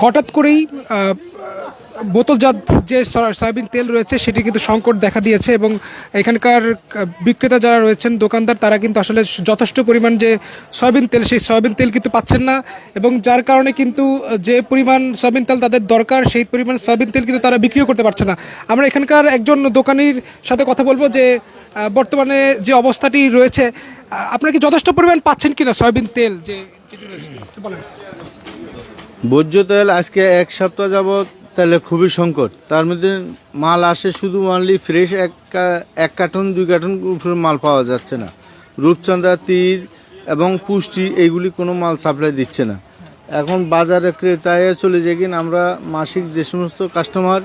হঠাৎ করেই বোতলজাত যে সয়া- সয়াবিন তেল রয়েছে, সেটি কিন্তু সংকট দেখা দিয়েছে এবং এখানকার বিক্রেতা যারা রয়েছেন, দোকানদার, তারা কিন্তু আসলে যথেষ্ট পরিমাণ যে সয়াবিন তেল, সেই সয়াবিন তেল কিন্তু পাচ্ছেন না এবং যার কারণে কিন্তু যে পরিমাণ সয়াবিন তেল তাদের দরকার, সেই পরিমাণ সয়াবিন তেল কিন্তু তারা বিক্রিও করতে পারছে না। আমরা এখানকার একজন দোকানির সাথে কথা বলব যে বর্তমানে যে অবস্থাটি রয়েছে আপনারা কি যথেষ্ট পরিমাণ পাচ্ছেন কিনা সয়াবিন তেল? যে? বলেন। ভোজ্য তেল আজকে এক সপ্তাহ যাবৎ তেলে খুবই সংকট। তার মধ্যে মাল আসে শুধু অনলি ফ্রেশ এক এক কার্টন, দুই কার্টন মাল পাওয়া যাচ্ছে না। রূপচন্দা তীর এবং পুষ্টি এইগুলি কোনো মাল সাপ্লাই দিচ্ছে না। এখন বাজারে ক্রেতায় চলে যায় কিনা আমরা মাসিক যে সমস্ত কাস্টমার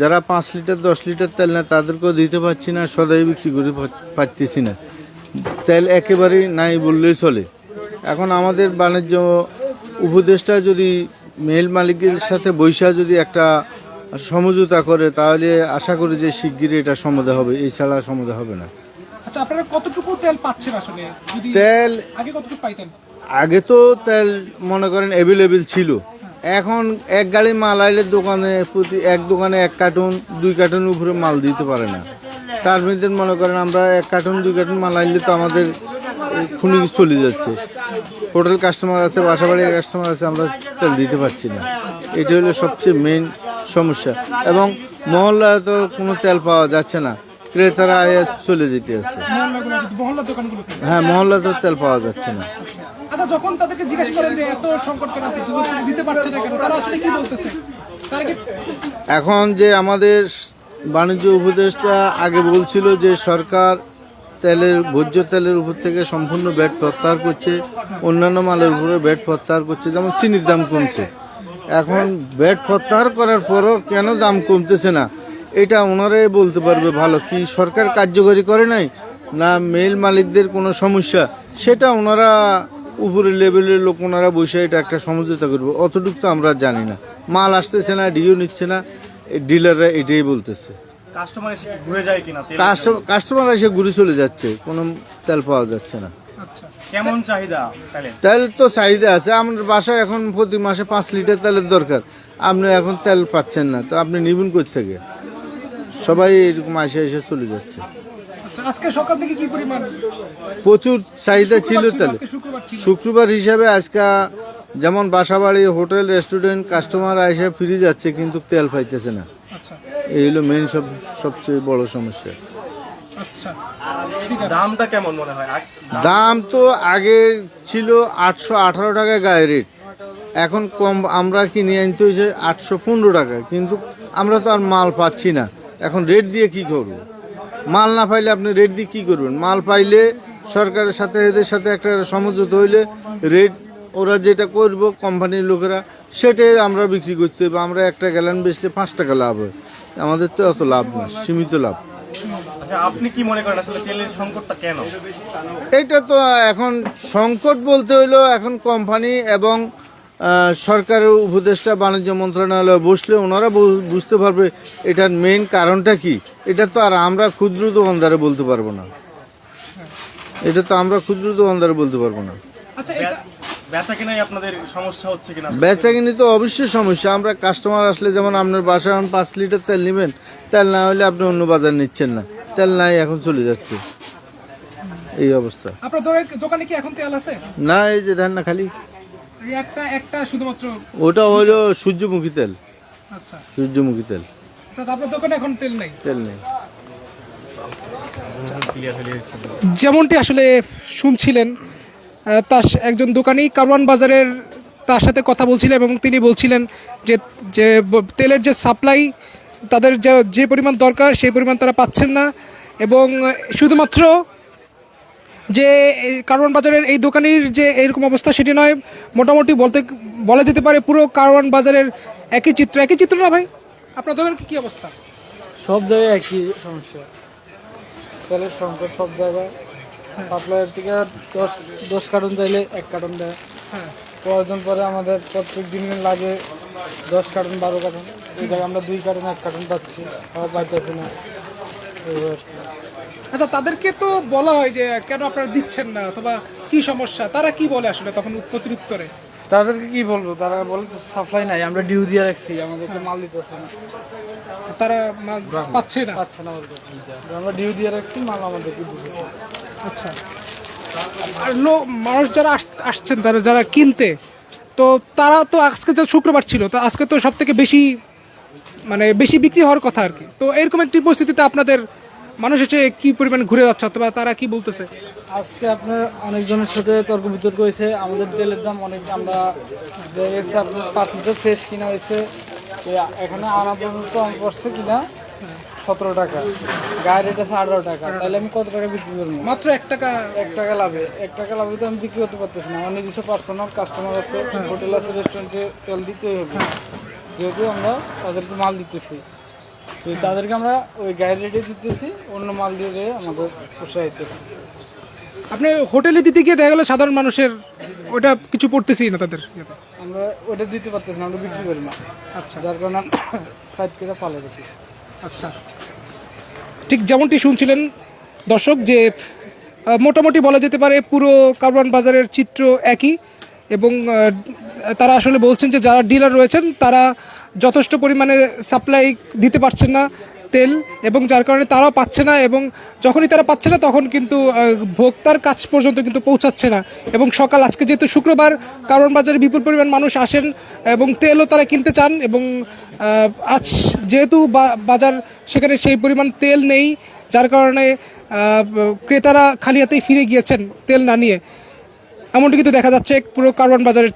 যারা পাঁচ লিটার, দশ লিটার তেল নেয় তাদেরকেও দিতে পারছি না, সদাই বিক্রি করে পারতেছি না। তেল একেবারেই নাই বললেই চলে। এখন আমাদের বাণিজ্য উপদেষ্টা যদি মেল মালিকের সাথে বৈশা যদি একটা সমঝোতা করে তাহলে আশা করি যে শিগগিরই এটা সমাধা হবে। এছাড়া সমাধা হবে না। আচ্ছা আপনারা কতটুকু তেল পাচ্ছেন আসলে? তেল আগে কতটুকু পাইতেন? আগে তো তেল মনে করেন অ্যাভেলেবেল ছিল। এখন এক গাড়ি মাল আইলে দোকানে প্রতি এক দোকানে এক কার্টুন দুই কার্টুন উপরে মাল দিতে পারে না। তার মধ্যে মনে করেন আমরা এক কার্টুন দুই কার্টুন মাল আইলে তো আমাদের খুনি চলে যাচ্ছে। হোটেল কাস্টমার আছে বাসাবাড়ির কাস্টমার আছে আমরা তেল দিতে পারছি না। এটা হলো সবচেয়ে মেইন সমস্যা। এবং মহল্লায় তো কোনো তেল পাওয়া যাচ্ছে না। ক্রেতারা আয়া চলে যেতে আছে। হ্যাঁ মহল্লা হ্যাঁ তেল পাওয়া যাচ্ছে না। আচ্ছা যখন তাদেরকে জিজ্ঞেস করেন যে এত সংকট কেন দিতে পারছে না কেন তারা আসলে কি বলতেছে? এখন যে আমাদের বাণিজ্য উপদেষ্টা আগে বলছিল যে সরকার তেলের, ভোজ্য তেলের উপর থেকে সম্পূর্ণ ব্যাট প্রত্যাহার করছে, অন্যান্য মালের উপরে ব্যাট প্রত্যাহার করছে, যেমন চিনির দাম কমছে। এখন ব্যাট প্রত্যাহার করার পরও কেন দাম কমতেছে না? এটা ওনারাই বলতে পারবে ভালো। কি সরকার কার্যকরী করে নাই? না মেল মালিকদের কোনো সমস্যা? সেটা ওনারা উপরের লেভেলের লোক ওনারা বসে এটা একটা সমঝোতা করবে। অতটুকু তো আমরা জানি না। মাল আসতেছে না, ডিও নিচ্ছে না ডিলাররা এটাই বলতেছে। কাস্টমার এসে ঘুরে যায় কিনা? তেল কাস্টমার এসে ঘুরে চলে যাচ্ছে কোনো তেল পাওয়া যাচ্ছে না। আচ্ছা কেমন চাহিদা তেল তো চাহিদা আছে আমার বাসায় এখন প্রতি মাসে পাঁচ লিটার তেলের দরকার। আপনি এখন তেল পাচ্ছেন না তো আপনি নিবেন কোথা থেকে সবাই এরকম আসে এসে চলে যাচ্ছে। আচ্ছা আজকে সকাল থেকে কি পরিমাণ? প্রচুর চাহিদা ছিল তেল। শুক্রবার হিসাবে আজকে যেমন বাসাবাড়ি হোটেল রেস্টুরেন্ট কাস্টমার এসে ফিরে যাচ্ছে কিন্তু তেল পাইতেছে না। এই হলো মেন সব সবচেয়ে বড় সমস্যা। আচ্ছা ঠিক দামটা কেমন মনে হয়? দাম তো আগে ছিল আটশো আঠারো টাকা গায়ে রেট এখন কম আমরা কিনে আনতে হয়েছে আটশো পনেরো টাকা। কিন্তু আমরা তো আর মাল পাচ্ছি না। এখন রেট দিয়ে কি করব? মাল না পাইলে আপনি রেট দিয়ে কি করবেন? মাল পাইলে সরকারের সাথে এদের সাথে একটা সমঝোতা হইলে রেট ওরা যেটা করব কোম্পানির লোকেরা সেটাই আমরা বিক্রি করতে হবে। আমরা একটা গ্যালান বেচলে পাঁচ টাকা লাভ হয়। আমাদের তো অত লাভ না সীমিত লাভ। আচ্ছা আপনি কি মনে করেন আসলে তেলের সংকটটা কেন? এটা তো এখন সংকট বলতে হইল এখন কোম্পানি এবং সরকারের উপদেষ্টা বাণিজ্য মন্ত্রণালয় বসলে ওনারা বু- বুঝতে পারবে এটার মেইন কারণটা কি। এটা তো আর আমরা ক্ষুদ্র দোকানদারে বলতে পারব না। এটা তো আমরা ক্ষুদ্র দোকানদারে বলতে পারব না। আচ্ছা এটা বেচা কিনাই আপনাদের সমস্যা হচ্ছে কিনা? বেচা কিনি তো অবশ্যই সমস্যা। আমরা কাস্টমার আসলে যেমন আপনার বাসায় এখন পাঁচ লিটার তেল নেবেন তেল না হলে আপনি অন্য বাজার নিচ্ছেন না। তেল নাই এখন চলে যাচ্ছে। এই অবস্থা। আপনার দোকানে- দোকানে কি এখন তেল আছে? না এই যে ধান না খালি। একটা একটা শুধুমাত্র ওটা হলো সূর্যমুখী তেল। আচ্ছা। সূর্যমুখী তেল। আপনার দোকানে এখন তেল নেই? তেল নেই। যেমনটি আসলে শুনছিলেন তার একজন দোকানি কারওয়ান বাজারের তার সাথে কথা বলছিলেন এবং তিনি বলছিলেন যে যে তেলের যে সাপ্লাই, তাদের যে যে পরিমাণ দরকার সেই পরিমাণ তারা পাচ্ছেন না এবং শুধুমাত্র যে কারওয়ান বাজারের এই দোকানির যে এরকম অবস্থা সেটি নয়, মোটামুটি বলতে, বলা যেতে পারে পুরো কারওয়ান বাজারের একই চিত্র। একই চিত্র না ভাই? আপনার দোকানের কী অবস্থা? সব জায়গায় একই সমস্যা। তেলের সংকট সব জায়গায়। সাপ্লাইয়ের থেকে দশ দশ কার্টন চাইলে এক কার্টন দেয়। হ্যাঁ। প্রয়োজন পরে আমাদের প্রত্যেক দিন লাগে দশ কার্টন বারো কার্টন। এই জায়গায় আমরা দুই কার্টন এক কার্টন পাচ্ছি। আবার পাইতেছি না। আচ্ছা তাদেরকে তো বলা হয় যে কেন আপনারা দিচ্ছেন না অথবা কি সমস্যা? তারা কি বলে আসলে তখন প্রতিউত্তরে তাদেরকে কি বলব? তারা বলে তো সাপ্লাই নাই আমরা ডিউ দিয়ে রাখছি আমাদেরকে মাল দিতেছে না। তারা মাল পাচ্ছে না? পাচ্ছে না বলতেছে আমরা ডিউ দিয়ে রাখছি মাল আমাদেরকে দিতেছে। আচ্ছা। আর লো মানুষ যারা আস- আসছেন তারা যারা কিনতে তো তারা তো আজকে যে শুক্রবার ছিল তো আজকে তো সব থেকে বেশি মানে বেশি বিক্রি হওয়ার কথা আর কি। তো এরকম একটি পরিস্থিতিতে আপনাদের মানুষ এসে কি পরিমাণ ঘুরে যাচ্ছে অথবা তারা কি বলতেছে? আজকে আপনার অনেকজনের সাথে তর্ক বিতর্ক হয়েছে। আমাদের তেলের দাম অনেক আমরা গেছে আপনার পাঁচ লিটার ফ্রেশ কিনা হয়েছে। এখানে আনা পর্যন্ত আমার পড়ছে কিনা? সতেরো টাকা। গায়ের রেট আছে আঠারো টাকা। তাহলে আমি কত টাকা বিক্রি করব? মাত্র এক টাকা। এক টাকা লাভে। এক টাকা লাভে তো আমি বিক্রি করতে পারতেছি না। আমার নিজস্ব পার্সোনাল কাস্টমার আছে। হোটেল আছে রেস্টুরেন্টে তেল দিতেই হবে। যেহেতু আমরা তাদেরকে মাল দিতেছি। তো তাদেরকে আমরা ওই গায়ের রেটে দিতেছি অন্য মাল দিয়ে দিয়ে আমাদের দিতেছি। আপনি হোটেলে দিতে গিয়ে দেখা গেলো সাধারণ মানুষের ওটা কিছু পড়তেছি না তাদের আমরা ওটা দিতে পারতেছি না আমরা বিক্রি করি না। আচ্ছা। যার কারণে সাইড করে পালে গেছি আচ্ছা। ঠিক যেমনটি শুনছিলেন দর্শক যে মোটামুটি বলা যেতে পারে পুরো কারওয়ান বাজারের চিত্র একই এবং তারা আসলে বলছেন যে যারা ডিলার রয়েছেন তারা যথেষ্ট পরিমাণে সাপ্লাই দিতে পারছেন না তেল এবং যার কারণে তারাও পাচ্ছে না এবং যখনই তারা পাচ্ছে না তখন কিন্তু ভোক্তার কাছ পর্যন্ত কিন্তু পৌঁছাচ্ছে না। এবং সকাল, আজকে যেহেতু শুক্রবার কারণ বাজারে বিপুল পরিমাণ মানুষ আসেন এবং তেলও তারা কিনতে চান এবং আজ যেহেতু বাজার সেখানে সেই পরিমাণ তেল নেই, যার কারণে ক্রেতারা খালি হাতেই ফিরে গিয়েছেন তেল না নিয়ে। এমনটি কিন্তু দেখা যাচ্ছে পুরো কারওয়ান বাজারের